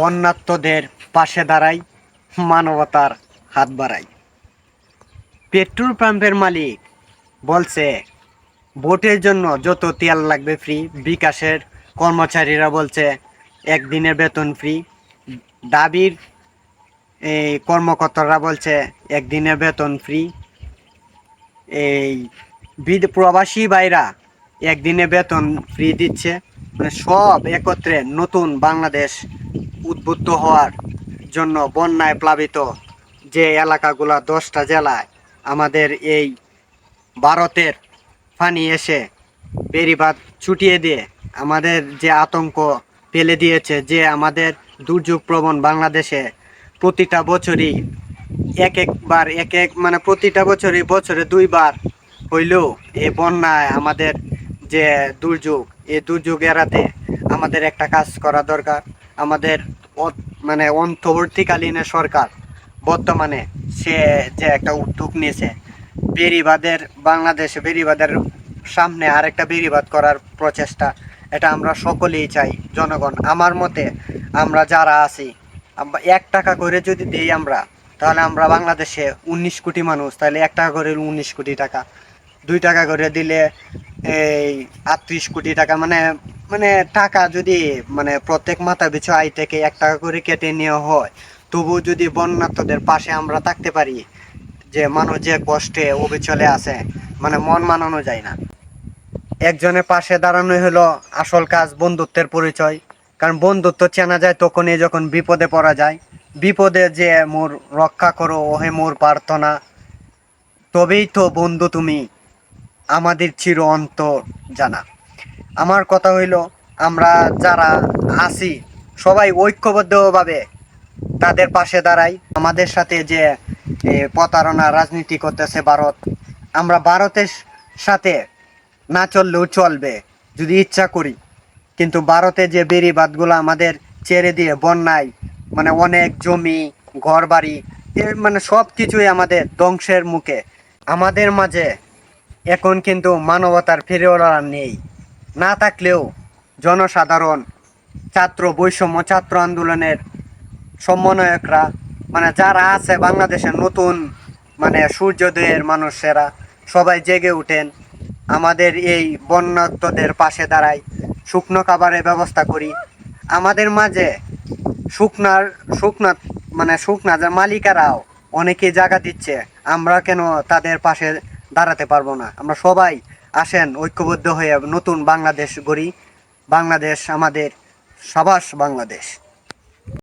বন্যাত্মদের পাশে দাঁড়াই, মানবতার হাত বাড়াই। পেট্রোল পাম্পের মালিক বলছে, ভোটের জন্য যত তেল লাগবে ফ্রি, বিকাশের কর্মচারীরা বলছে একদিনের বেতন ফ্রি। দাবির এই কর্মকর্তারা বলছে একদিনের বেতন ফ্রি। এই, বিদ, প্রবাসী ভাইরা একদিনে বেতন ফ্রি দিচ্ছে। মানে সব একত্রে নতুন বাংলাদেশ উদ্বুদ্ধ হওয়ার জন্য বন্যায় প্লাবিত যে এলাকাগুলো দশটা জেলায় আমাদের এই ভারতের পানি এসে বেরিবাদ ছুটিয়ে দিয়ে আমাদের যে আতঙ্ক ফেলে দিয়েছে, যে আমাদের দুর্যোগ প্রবণ বাংলাদেশে প্রতিটা বছরই এক একবার, এক এক মানে প্রতিটা বছরই বছরে দুইবার হইলেও এই বন্যায় আমাদের যে দুর্যোগ এই দুর্যোগ এড়াতে আমাদের একটা কাজ করা দরকার। আমাদের মানে অন্তর্বর্তীকালীন সরকার, বর্তমানে সে যে একটা উদ্যোগ নিয়েছে বেরিবাদের বাংলাদেশে বেরিবাদের সামনে আরেকটা বেরিবাদ করার প্রচেষ্টা, এটা আমরা সকলেই চাই, জনগণ। আমার মতে আমরা যারা আছি এক টাকা করে যদি দিই আমরা, তাহলে আমরা বাংলাদেশে উনিশ কোটি মানুষ, তাহলে এক টাকা করে উনিশ কোটি টাকা। দুই টাকা করে দিলে এই আটত্রিশ কোটি টাকা মানে মানে টাকা যদি মানে প্রত্যেক মাথা পিছু আয় থেকে এক টাকা করে কেটে নেওয়া হয় তবু যদি বন্যার্থদের পাশে আমরা থাকতে পারি, যে মানুষ যে কষ্টে অবিচলে আছে মানে মন মানানো যায় না। একজনের পাশে দাঁড়ানোই হলো আসল কাজ বন্ধুত্বের পরিচয়। কারণ বন্ধুত্ব চেনা যায় তখনই যখন বিপদে পড়া যায়। বিপদে যে মোর রক্ষা করো, ওহে মোর প্রার্থনা। তবেই তো বন্ধু তুমি, আমাদের চির অন্তর জানা। আমার কথা হইল, আমরা যারা আছি, সবাই ঐক্যবদ্ধভাবে তাদের পাশে দাঁড়াই। আমাদের সাথে যে প্রতারণা রাজনীতি করতেছে ভারত, আমরা ভারতের সাথে না চললেও চলবে, যদি ইচ্ছা করি। কিন্তু ভারতে যে বেড়িবাদগুলো আমাদের ছেড়ে দিয়ে বন্যায় মানে অনেক জমি ঘর বাড়ি মানে সব কিছুই আমাদের ধ্বংসের মুখে। আমাদের মাঝে এখন কিন্তু মানবতার ফেরিওয়ালা নেই। না থাকলেও জনসাধারণ, ছাত্র বৈষম্য, ছাত্র আন্দোলনের সমন্বয়করা মানে যারা আছে বাংলাদেশের নতুন মানে সূর্যোদয়ের মানুষেরা, সবাই জেগে উঠেন। আমাদের এই বন্যাত্মদের পাশে দাঁড়াই, শুকনো খাবারের ব্যবস্থা করি। আমাদের মাঝে শুকনার, শুকনা মানে শুকনা যে মালিকারাও অনেকে জায়গা দিচ্ছে। আমরা কেন তাদের পাশে দাঁড়াতে পারব না? আমরা সবাই আসেন ঐক্যবদ্ধ হয়ে নতুন বাংলাদেশ গড়ি। বাংলাদেশ আমাদের সবাস বাংলাদেশ।